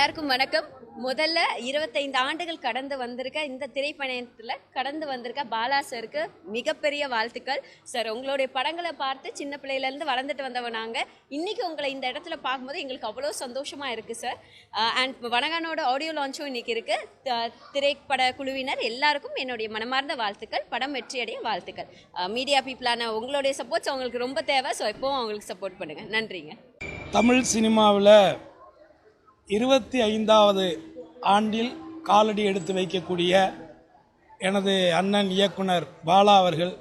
எல்லாருக்கும் வணக்கம். முதல்ல இருபத்தைந்து ஆண்டுகள் கடந்து வந்திருக்க இந்த திரைப்பயணத்தில் கடந்து வந்திருக்க பாலா சருக்கு மிகப்பெரிய வாழ்த்துக்கள். சார் உங்களுடைய படங்களை பார்த்து சின்ன பிள்ளையிலேருந்து வளர்ந்துட்டு வந்தவன் நாங்கள் இன்றைக்கி உங்களை இந்த இடத்துல பார்க்கும்போது எங்களுக்கு அவ்வளோ சந்தோஷமாக இருக்குது சார் அண்ட் வனகானோட ஆடியோ லான்ச்சும் இன்றைக்கி இருக்குது திரைப்பட குழுவினர் எல்லாருக்கும் என்னுடைய மனமார்ந்த வாழ்த்துக்கள் படம் வெற்றியடைய வாழ்த்துக்கள். மீடியா பீப்புளான உங்களுடைய சப்போர்ட்ஸ் அவங்களுக்கு ரொம்ப தேவை. ஸோ எப்போவும் அவங்களுக்கு சப்போர்ட் பண்ணுங்கள் நன்றிங்க. தமிழ் சினிமாவில் இருபத்தி ஐந்தாவது ஆண்டில் காலடி எடுத்து வைக்கக்கூடிய எனது அண்ணன் இயக்குனர் பாலா அவர்கள்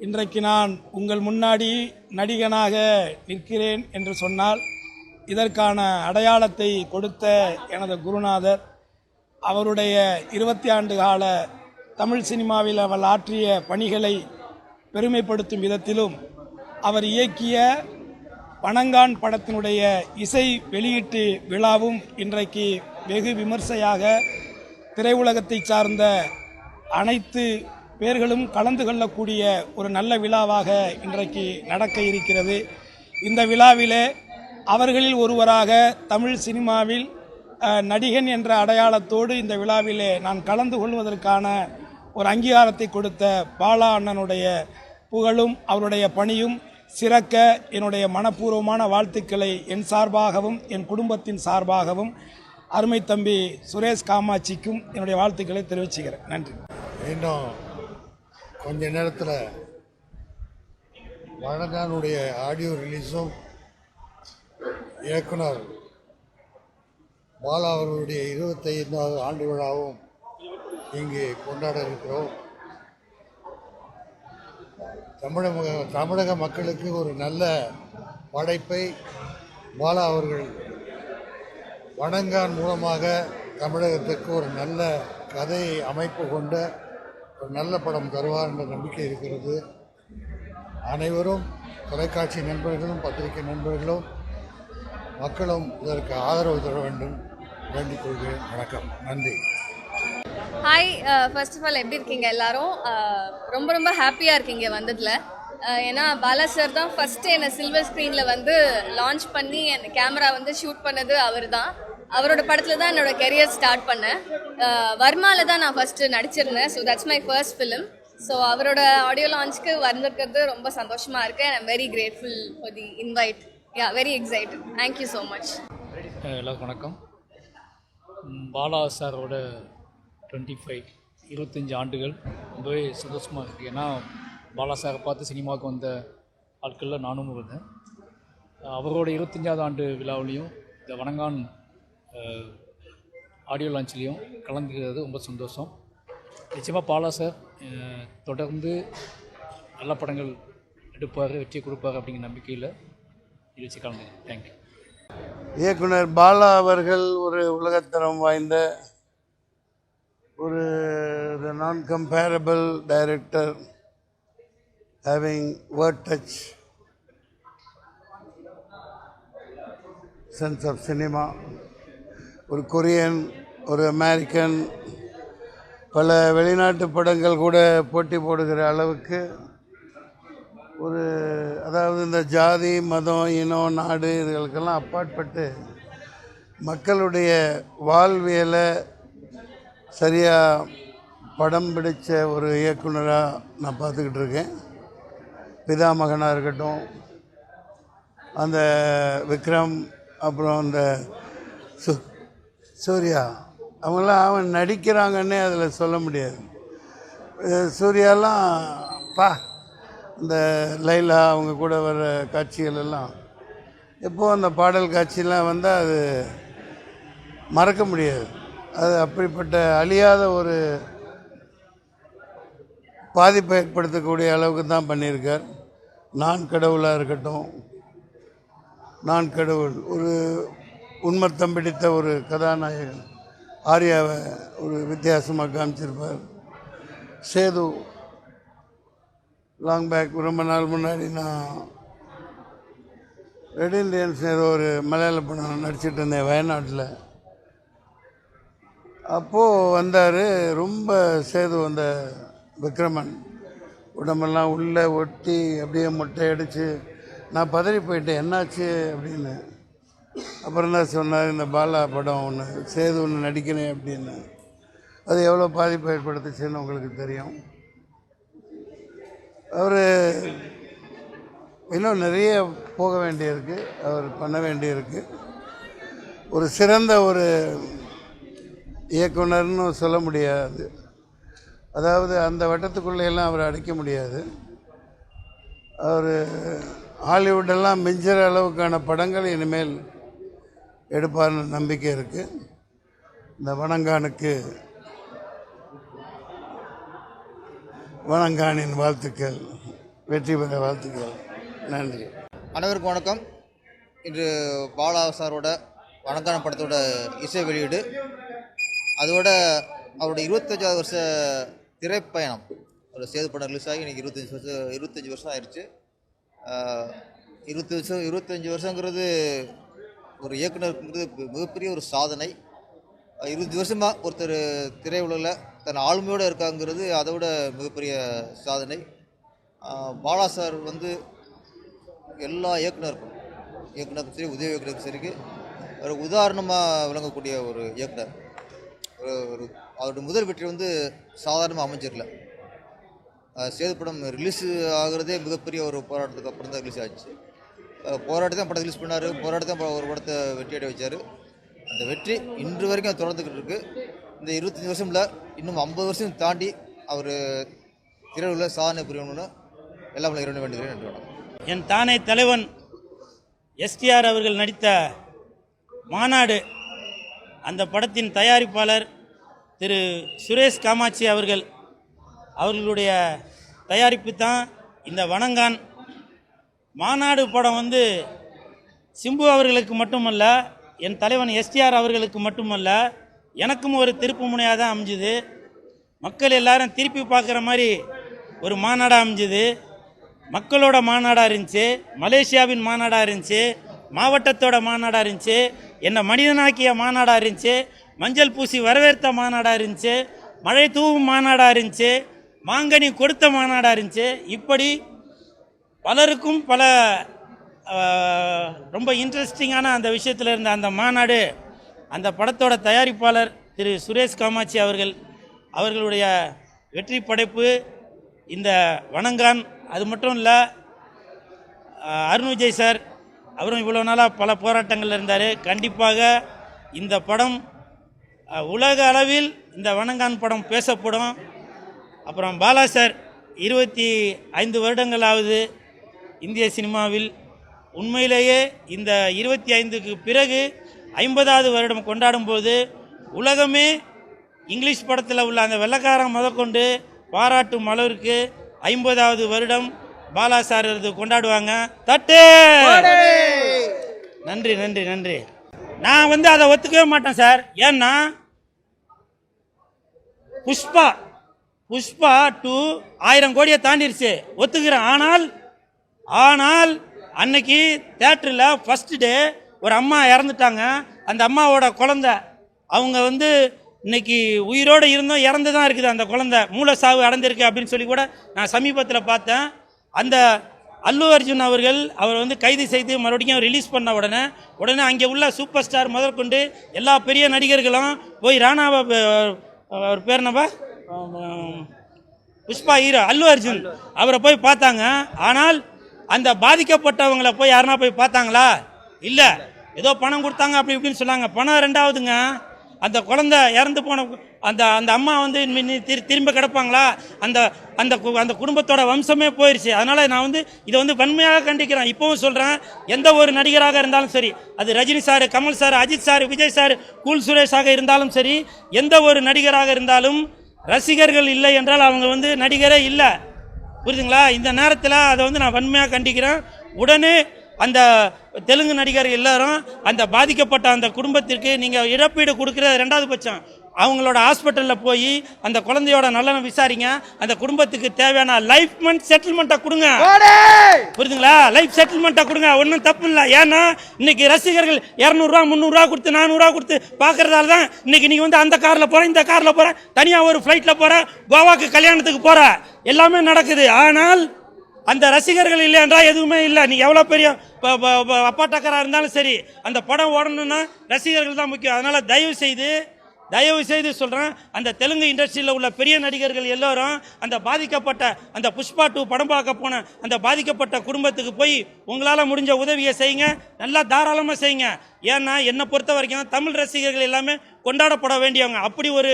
இன்றைக்கு நான் உங்கள் முன்னாடி நடிகனாக நிற்கிறேன் என்று சொன்னால் இதற்கான அடையாளத்தை கொடுத்த எனது குருநாதர் அவருடைய இருபத்தி ஆண்டு கால தமிழ் சினிமாவில் அவள் ஆற்றிய பணிகளை பெருமைப்படுத்தும் விதத்திலும் அவர் இயக்கிய பனங்கான் படத்தினுடைய இசை வெளியீட்டு விழாவும் இன்றைக்கு வெகு விமர்சையாக திரையுலகத்தை சார்ந்த அனைத்து பேர்களும் கலந்து கொள்ளக்கூடிய ஒரு நல்ல விழாவாக இன்றைக்கு நடக்க இருக்கிறது. இந்த விழாவிலே அவர்களில் ஒருவராக தமிழ் சினிமாவில் நடிகன் என்ற அடையாளத்தோடு இந்த விழாவிலே நான் கலந்து கொள்வதற்கான ஒரு அங்கீகாரத்தை கொடுத்த பாலா அண்ணனுடைய புகழும் அவருடைய பணியும் சிறக்க என்னுடைய மனப்பூர்வமான வாழ்த்துக்களை என் சார்பாகவும் என் குடும்பத்தின் சார்பாகவும் அருமை தம்பி சுரேஷ் காமாட்சிக்கும் என்னுடைய வாழ்த்துக்களை தெரிவிச்சுக்கிறேன். நன்றி. இன்னும் கொஞ்ச நேரத்தில் வழங்கானுடைய ஆடியோ ரிலீஸும் இயக்குனர் பாலா அவர்களுடைய இருபத்தைந்தாவது ஆண்டு விழாவும் இங்கு கொண்டாட இருக்கிறோம். தமிழக தமிழக மக்களுக்கு ஒரு நல்ல படைப்பை பாலா அவர்கள் வணங்கான் மூலமாக தமிழகத்துக்கு ஒரு நல்ல கதை அமைப்பு கொண்ட ஒரு நல்ல படம் தருவார் என்ற நம்பிக்கை இருக்கிறது. அனைவரும் தொலைக்காட்சி நண்பர்களும் பத்திரிகை நண்பர்களும் மக்களும் இதற்கு ஆதரவு தர வேண்டும். வேண்டிக் கொள்கிறேன். வணக்கம். நன்றி. ஹாய் ஃபர்ஸ்ட் ஆஃப் ஆல் எப்படி இருக்கீங்க எல்லாரும்? Uh, ரொம்ப ரொம்ப ஹாப்பியாக இருக்கீங்க வந்ததில். Uh, ஏன்னா பாலா சார் தான் ஃபஸ்ட்டு என்னை சில்வர் ஸ்க்ரீனில் வந்து லான்ச் பண்ணி என் கேமரா வந்து ஷூட் பண்ணது அவர் தான் அவரோட படத்தில் தான் என்னோட கெரியர் ஸ்டார்ட் பண்ணேன். Uh, வர்மாவில் தான் நான் first நடிச்சிருந்தேன். So that's my first film so அவரோட ஆடியோ லான்ச்சுக்கு வந்திருக்கிறது ரொம்ப சந்தோஷமாக இருக்குது I am very grateful for the invite yeah very excited thank you so much எல்லாருக்கும் வணக்கம். பாலா சாரோட டுவெண்ட்டி ஃபைவ் இருபத்தஞ்சி ஆண்டுகள் ரொம்பவே சந்தோஷமாக இருக்குது ஏன்னா பாலா சாரை பார்த்து சினிமாவுக்கு வந்த ஆட்களில் நானும் இருந்தேன். அவரோட இருபத்தஞ்சாவது ஆண்டு விழாவிலையும் இந்த வணங்கான் ஆடியோ லான்ச்லேயும் கலந்துக்கிறது ரொம்ப சந்தோஷம். நிச்சயமாக பாலா சார் தொடர்ந்து நல்ல படங்கள் எடுப்பார் வெற்றி கொடுப்பார் அப்படிங்கிற நம்பிக்கையில் நிகழ்ச்சி கலந்து தேங்க்யூ இயக்குனர் பாலா அவர்கள் ஒரு உலகத்தரம் வாய்ந்த ஒரு non comparable director having world touch sense of cinema ஒரு கொரியன் ஒரு அமெரிக்கன் பல வெளிநாட்டு படங்கள் கூட போட்டி போடுகிற அளவுக்கு ஒரு அதாவது இந்த ஜாதி மதம் இனம் நாடு இதுகளுக்கெல்லாம் அப்பாற்பட்டு மக்களுடைய வாழ்வியலை சரியாக படம் பிடித்த ஒரு இயக்குனராக நான் பார்த்துக்கிட்டு இருக்கேன் பிதாமகனாக இருக்கட்டும் அந்த விக்ரம் அப்புறம் அந்த சு சூர்யா அவங்களாம் அவன் நடிக்கிறாங்கன்னே அதில் சொல்ல முடியாது. சூர்யாலாம் பா இந்த லைலா அவங்க கூட வர காட்சிகள் எல்லாம் எப்போது அந்த பாடல் காட்சியெலாம் வந்தால் அது மறக்க முடியாது. அது அப்படிப்பட்ட அழியாத ஒரு பாதிப்பை ஏற்படுத்தக்கூடிய அளவுக்கு தான் பண்ணியிருக்கார். நான் கடவுளாக இருக்கட்டும் நான் கடவுள் ஒரு உண்மத்தம் பிடித்த ஒரு கதாநாயகன் ஆர்யாவை ஒரு வித்தியாசமாக காமிச்சிருப்பார். சேது லாங் பேக் ரொம்ப நாள் முன்னாடி நான் ரெட் இண்டியன்ஸ் ஏதோ ஒரு மலையாள படம் நடிச்சிட்டு இருந்தேன் வயநாட்டில். அப்போது வந்தார் ரொம்ப சேது வந்த விக்ரமன். உடம்பெல்லாம் உள்ளே ஒட்டி அப்படியே மொட்டை அடித்து நான் பதறி போயிட்டேன் என்னாச்சு? அப்படின்னு. அப்புறம் தான் சொன்னார் இந்த பாலா படம் ஒன்று சேது ஒன்று நடிக்கிறேன் அப்படின்னு. அது எவ்வளோ பாதிப்பு ஏற்படுத்துச்சுன்னு உங்களுக்கு தெரியும்? அவர் இன்னும் நிறைய போக வேண்டியிருக்கு அவர் பண்ண வேண்டியிருக்கு. ஒரு சிறந்த ஒரு இயக்குனர்னு சொல்ல முடியாது. அதாவது அந்த வட்டத்துக்குள்ளேயெல்லாம் அவர் அவரை அடைக்க முடியாது. அவர் ஹாலிவுட்டெல்லாம் மிஞ்சுற அளவுக்கான படங்கள் இனிமேல் எடுப்பார்னு நம்பிக்கை இருக்குது இந்த வணங்கானுக்கு வணங்கானின் வாழ்த்துக்கள் வெற்றி பெற வாழ்த்துக்கள். நன்றி. அனைவருக்கும் வணக்கம். இன்று பாலா சாரோட வணங்கான படத்தோட இசை வெளியீடு அதோட அவரோட இருபத்தஞ்சாவது வருஷ திரைப்பயணம். அவர் சேது படம் ரிலீஸ் ஆகி இன்னைக்கு இருபத்தஞ்சி வருஷம் இருபத்தஞ்சி வருஷம் ஆயிடுச்சு இருபத்தி வருஷம் இருபத்தஞ்சி வருஷங்கிறது ஒரு இயக்குனருக்குங்கிறது மிகப்பெரிய ஒரு சாதனை. ஆஹ் இருபது வருஷமாக ஒருத்தர் திரையுலகில் தன் ஆளுமையோடு இருக்காங்கிறது அதை விட மிகப்பெரிய சாதனை. பாலா சார் வந்து எல்லா இயக்குனருக்கும் இயக்குனருக்கும் சரி உதவி இயக்குனருக்கும் சரி ஒரு உதாரணமாக விளங்கக்கூடிய ஒரு இயக்குனர். ஒரு ஒரு அவருடைய முதல் வெற்றி வந்து சாதாரணமாக அமைஞ்சிடல சேது படம் ரிலீஸ் ஆகிறதே மிகப்பெரிய ஒரு போராட்டத்துக்கு அப்புறம் தான் ரிலீஸ் ஆச்சு. அஹ் போராட்டி தான் படம் ரிலீஸ் பண்ணார். போராட்டி தான் ஒரு படத்தை வெற்றியடை வச்சார். அந்த வெற்றி இன்று வரைக்கும் அது தொடர்ந்துக்கிட்டு இருக்குது இந்த இருபத்தஞ்சி வருஷமில் இன்னும் ஐம்பது வருஷம் தாண்டி அவர் திரையுள்ள சாதனை புரியணும்னு எல்லாம் இரண்டு வேண்டுகிறேன். நன்றி வணக்கம். என் தானே தலைவன் எஸ்டிஆர் அவர்கள் நடித்த மாநாடு அந்த படத்தின் தயாரிப்பாளர் திரு சுரேஷ் காமாட்சி அவர்கள். அவர்களுடைய தயாரிப்பு தான் இந்த வணங்கான். மாநாடு படம் வந்து சிம்பு அவர்களுக்கு மட்டுமல்ல என் தலைவன் எஸ்டிஆர் அவர்களுக்கு மட்டுமல்ல எனக்கும் ஒரு திருப்பு முனையாக தான் அமைஞ்சுது. மக்கள் எல்லாரும் திருப்பி பார்க்குற மாதிரி ஒரு மாநாடாக அமைஞ்சுது. மக்களோட மாநாடாக இருந்துச்சு மலேசியாவின் மாநாடாக இருந்துச்சு மாவட்டத்தோட மாநாடாக இருந்துச்சு. என்னை மனிதனாக்கிய மாநாடாக இருந்துச்சு மஞ்சள் பூசி வரவேற்ற மாநாடாக இருந்துச்சு மழை தூவும் மாநாடாக இருந்துச்சு மாங்கனி கொடுத்த மாநாடாக இருந்துச்சு. இப்படி பலருக்கும் பல ரொம்ப இன்ட்ரெஸ்டிங்கான அந்த விஷயத்தில் இருந்த அந்த மாநாடு அந்த படத்தோட தயாரிப்பாளர் திரு சுரேஷ் காமாட்சி அவர்கள் அவர்களுடைய வெற்றி படைப்பு இந்த வணங்கான் அது மட்டும் இல்லை அருண் விஜய் சார் அவரும் இவ்வளோ நாளாக பல போராட்டங்கள் இருந்தார். கண்டிப்பாக இந்த படம் உலக அளவில் இந்த வணங்கான் படம் பேசப்படும். அப்புறம் பாலா சார் இருபத்தி ஐந்து வருடங்களாவது இந்திய சினிமாவில் உண்மையிலேயே இந்த இருபத்தி ஐந்துக்கு பிறகு ஐம்பதாவது வருடம் கொண்டாடும்போது உலகமே இங்கிலீஷ் படத்தில் உள்ள அந்த வெள்ளக்காரன் முதற்கொண்டு பாராட்டும் அளவிற்கு ஐம்பதாவது வருடம் பாலா சார் இது கொண்டாடுவாங்க. தட்டு! நன்றி நன்றி நன்றி. நான் வந்து அதை ஒத்துக்கவே மாட்டேன் சார். ஏன்னா புஷ்பா புஷ்பா டூ ஆயிரம் கோடியை தாண்டிருச்சு. ஒத்துக்கிறேன். ஆனால் ஆனால் அன்னைக்கு தேட்டரில் ஃபஸ்ட்டு டே ஒரு அம்மா இறந்துட்டாங்க. அந்த அம்மாவோட குழந்த அவங்க வந்து இன்னைக்கு உயிரோடு இருந்தோம் இறந்து தான் இருக்குது அந்த குழந்த. மூளை சாவு அடைந்திருக்கு அப்படின்னு சொல்லி கூட நான் சமீபத்தில் பார்த்தேன். அந்த அல்லு அர்ஜுன் அவர்கள் அவர் வந்து கைது செய்து மறுபடியும் ரிலீஸ் பண்ண உடனே உடனே அங்கே உள்ள சூப்பர் ஸ்டார் முதற்கொண்டு எல்லா பெரிய நடிகர்களும் போய் ராணாவை அவர் பேர் என்னப்பா? புஷ்பா ஹீரோ அல்லு அர்ஜுன். அவரை போய் பார்த்தாங்க. ஆனால் அந்த பாதிக்கப்பட்டவங்களை போய் யாருனா போய் பார்த்தாங்களா? இல்லை. ஏதோ பணம் கொடுத்தாங்க அப்படி இப்படின்னு சொன்னாங்க. பணம் ரெண்டாவதுங்க. அந்த குழந்தை இறந்து போன அந்த அந்த அம்மா வந்து திரு திரும்ப கிடப்பாங்களா? அந்த அந்த கு- அந்த குடும்பத்தோட வம்சமே போயிடுச்சு அதனால் நான் வந்து இதை வந்து வன்மையாக கண்டிக்கிறேன். இப்போவும் சொல்கிறேன் எந்த ஒரு நடிகராக இருந்தாலும் சரி அது Rajini sir Kamal sir Ajith sir Vijay sir cool சுரேஷாக இருந்தாலும் சரி எந்த ஒரு நடிகராக இருந்தாலும் ரசிகர்கள் இல்லை என்றால் அவங்க வந்து நடிகரே இல்லை. புரியுதுங்களா? இந்த நேரத்தில் அதை வந்து நான் வன்மையாக கண்டிக்கிறேன். உடனே அந்த தெலுங்கு நடிகர் எல்லாரும் அந்த பாதிக்கப்பட்ட அந்த குடும்பத்திற்கு நீங்கள் இழப்பீடு கொடுக்குறது ரெண்டாவது பட்சம். அவங்களோட ஹாஸ்பிட்டலில் போய் அந்த குழந்தையோட நலனை விசாரிங்க. அந்த குடும்பத்துக்கு தேவையான லைஃப் மந்த் செட்டில்மெண்ட்டை கொடுங்க. புரியுதுங்களா? லைஃப் செட்டில்மெண்ட்டை கொடுங்க. ஒன்றும் தப்பு இல்லை ஏன்னா இன்னைக்கு ரசிகர்கள் இரநூறுவா முந்நூறுரூவா கொடுத்து நானூறுரூவா கொடுத்து பார்க்கறதால தான் இன்னைக்கு நீங்கள் வந்து அந்த காரில் போகிற இந்த காரில் போகிற தனியாக ஒரு ஃப்ளைட்டில் போகிற கோவாக்கு கல்யாணத்துக்கு போகிற எல்லாமே நடக்குது. ஆனால் அந்த ரசிகர்கள் இல்லை என்றால் எதுவுமே இல்லை. நீ எவ்வளோ பெரிய ப- ப- ப- அப்பாட்டக்கராக இருந்தாலும் சரி அந்த படம் ஓடணும்னா ரசிகர்கள் தான் முக்கியம். அதனால் தயவு செய்து தயவு செய்து சொல்கிறேன் அந்த தெலுங்கு இண்டஸ்ட்ரியில் உள்ள பெரிய நடிகர்கள் எல்லோரும் அந்த பாதிக்கப்பட்ட அந்த புஷ்பா டூ படம் பார்க்க போன அந்த பாதிக்கப்பட்ட குடும்பத்துக்கு போய் உங்களால் முடிஞ்ச உதவியை செய்யுங்க. நல்லா தாராளமாக செய்யுங்க. ஏன்னா என்னை பொறுத்த வரைக்கும் தமிழ் ரசிகர்கள் எல்லாமே கொண்டாடப்பட வேண்டியவங்க. அப்படி ஒரு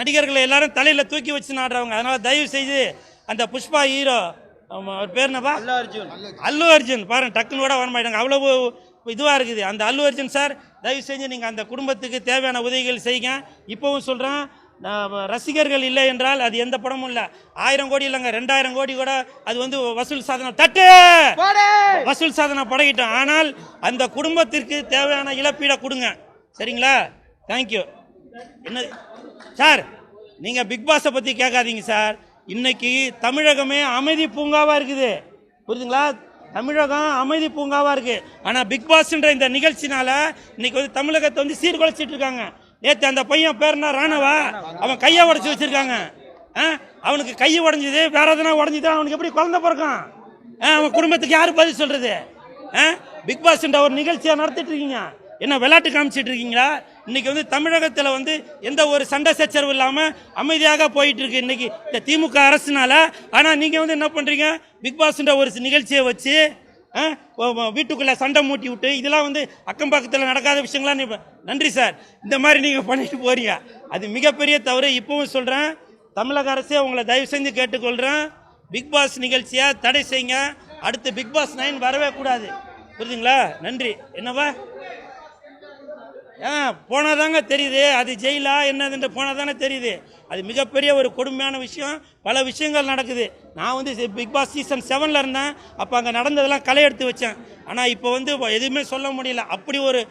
நடிகர்களை எல்லாரும் தலையில் தூக்கி வச்சு நாடுறவங்க. அதனால் தயவு செய்து அந்த புஷ்பா ஹீரோ அவர் பேர் என்னப்பா? அல்லு அர்ஜுன். அல்லு அர்ஜுன். பாருங்க டக்குன்னு கூட வர மாட்டாங்க அவ்வளவு இதுவாக இருக்குது. அந்த அல்லு அர்ஜுன் சார் தயவு செஞ்சு நீங்கள் அந்த குடும்பத்துக்கு தேவையான உதவிகள் செய்யுங்க. இப்போவும் சொல்கிறேன் ரசிகர்கள் இல்லை என்றால் அது எந்த படமும் இல்லை. ஆயிரம் கோடி இல்லைங்க ரெண்டாயிரம் கோடி கூட அது வந்து வசூல் சாதனை தட்டு! வசூல் சாதனை படகிட்டோம். ஆனால் அந்த குடும்பத்திற்கு தேவையான இழப்பீடை கொடுங்க. சரிங்களா? தேங்க்யூ என்ன சார் நீங்கள் பிக் பாஸை பற்றி கேட்காதீங்க சார். இன்னைக்கு தமிழகமே அமைதி பூங்காவாக இருக்குது. புரியுதுங்களா? தமிழகம் அமைதி பூங்காவாக இருக்குது ஆனால் பிக் பாஸ்ன்ற இந்த நிகழ்ச்சினால இன்னைக்கு வந்து தமிழகத்தை வந்து சீர்குலைச்சிட்டு இருக்காங்க. நேற்று அந்த பையன் பேர்னா ராணவா. அவன் கையை உடச்சி வச்சிருக்காங்க. ஆ? அவனுக்கு கை உடஞ்சிது வேற எதனா உடஞ்சிது அவனுக்கு எப்படி குழந்தை பிறக்கும்? ஆ, அவன் குடும்பத்துக்கு யார் பதில் சொல்கிறது ஆ? பிக் பாஸ்ன்ற ஒரு நிகழ்ச்சியாக நடத்திட்டு இருக்கீங்க. என்ன விளையாட்டு காமிச்சிட்டு இருக்கீங்களா? இன்னைக்கு வந்து தமிழகத்தில் வந்து எந்த ஒரு சண்டை சச்சரவு இல்லாமல் அமைதியாக போயிட்டு இருக்கு இன்னைக்கு இந்த திமுக அரசுனால. ஆனால் நீங்கள் வந்து என்ன பண்ணுறீங்க பிக் பாஸ்ன்ற ஒரு நிகழ்ச்சியை வச்சு வீட்டுக்குள்ளே சண்டை மூட்டி விட்டு இதெல்லாம் வந்து அக்கம் பக்கத்தில் நடக்காத விஷயங்கள்லாம் நீ நன்றி சார். இந்த மாதிரி நீங்கள் பண்ணிட்டு போறீங்க. அது மிகப்பெரிய தவறு. இப்பவும் சொல்கிறேன் தமிழக அரசே உங்களை தயவு செஞ்சு கேட்டுக்கொள்கிறேன் பிக் பாஸ் நிகழ்ச்சியை தடை செய்யுங்க. அடுத்து பிக் பாஸ் நைன் வரவே கூடாது. புரியுதுங்களா? நன்றி. என்னவா? ஆ போனாதாங்க தெரியுது. அது ஜெயிலா என்னதுன்ட்டு போனாதானே தெரியுது. அது மிகப்பெரிய ஒரு கொடுமையான விஷயம். பல விஷயங்கள் நடக்குது. நான் வந்து பிக் பாஸ் சீசன் செவனில் இருந்தேன். அப்போ அங்கே நடந்ததெல்லாம் களை எடுத்து வச்சேன். ஆனால் இப்போ வந்து எதுவுமே சொல்ல முடியல. அப்படி ஒரு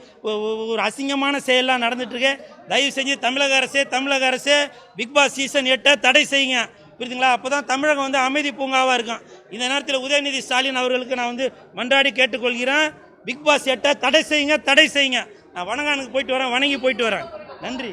ஒரு அசிங்கமான செயல்லாம் நடந்துட்டுருக்கு. தயவு செஞ்சு தமிழக அரசே தமிழக அரசே பிக் பாஸ் சீசன் எட்டை தடை செய்யுங்க. புரியுதுங்களா? அப்போ தான் தமிழகம் வந்து அமைதி பூங்காவாக இருக்கும். இந்த நேரத்தில் உதயநிதி ஸ்டாலின் அவர்களுக்கு நான் வந்து மன்றாடி கேட்டுக்கொள்கிறேன். பிக் பாஸ் எட்டை தடை செய்யுங்க தடை செய்யுங்க. நான் வணங்கானுக்கு போயிட்டு வரேன் வணங்கி போயிட்டு வரேன். நன்றி.